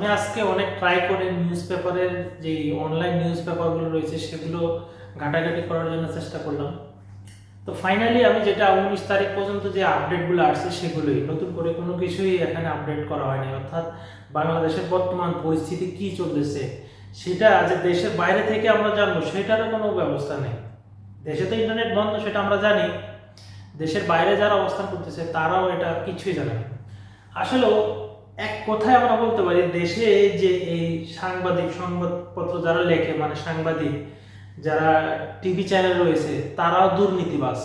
আমি আজকে অনেক ট্রাই করে নিউজ পেপারের যে অনলাইন নিউজ পেপারগুলো রয়েছে, সেগুলো ঘাটাঘাটি করার জন্য চেষ্টা করলাম। তো ফাইনালি আমি যেটা উনিশ তারিখ পর্যন্ত যে আপডেটগুলো আসছে, সেগুলোই। নতুন করে কোনো কিছুই এখানে আপডেট করা হয়নি। অর্থাৎ বাংলাদেশের বর্তমান পরিস্থিতি কি চলতেছে, সেটা যে দেশের বাইরে থেকে আমরা জানব, সেটারও কোনো ব্যবস্থা নেই। দেশে তো ইন্টারনেট বন্ধ, সেটা আমরা জানি। দেশের বাইরে যারা অবস্থান করতেছে, তারাও এটা কিছুই জানে না। আসলেও এক কথায় আমরা বলতে পারি, দেশে যে এই সাংবাদিক সংবাদপত্র যারা লেখে মানে সাংবাদিক যারা টিভি চ্যানেল রয়েছে, তারাও দুর্নীতিবাস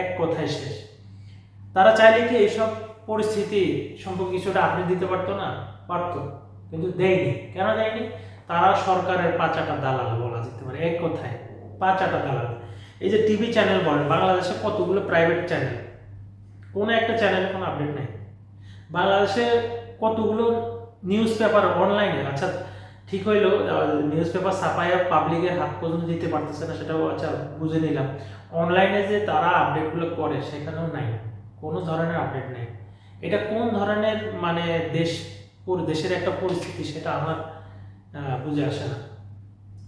এক কথায় শেষ। তারা চাইলে কি এইসব পরিস্থিতি সম্পর্কে কিছুটা আপডেট দিতে পারতো না? পারতো, কিন্তু দেয়নি। কেন দেয়নি? তারা সরকারের পাঁচাটা দালাল বলা যেতে পারে, এক কথায় পাঁচাটা দালাল। এই যে টিভি চ্যানেল বলেন, বাংলাদেশে কতগুলো প্রাইভেট চ্যানেল কোনো একটা চ্যানেলে কোনো আপডেট নেই। বাংলাদেশে কতগুলো নিউজ পেপার অনলাইনে আচ্ছা ঠিক হইল নিউজ পেপার ছাপাইয়া পাবলিকের হাত পর্যন্ত দিতে পারতেছে না, সেটাও আচ্ছা বুঝে নিলাম। অনলাইনে যে তারা আপডেটগুলো করে, সেখানেও নাই। কোনো ধরনের আপডেট নেই। এটা কোন ধরনের মানে দেশ দেশের একটা পরিস্থিতি, সেটা আমার বুঝে আসে না।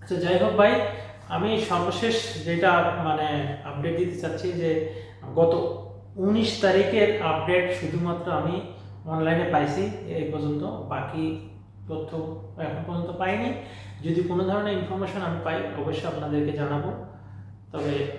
আচ্ছা যাই হোক ভাই, আমি সর্বশেষ যেটা মানে আপডেট দিতে চাচ্ছি যে গত উনিশ তারিখের আপডেট শুধুমাত্র আমি অনলাইনে পাইছি, এই পর্যন্ত। বাকি তথ্য এখন পর্যন্ত পাইনি। যদি কোনো ধরনের ইনফরমেশন আমি পাই, অবশ্যই আপনাদেরকে জানাব। তবে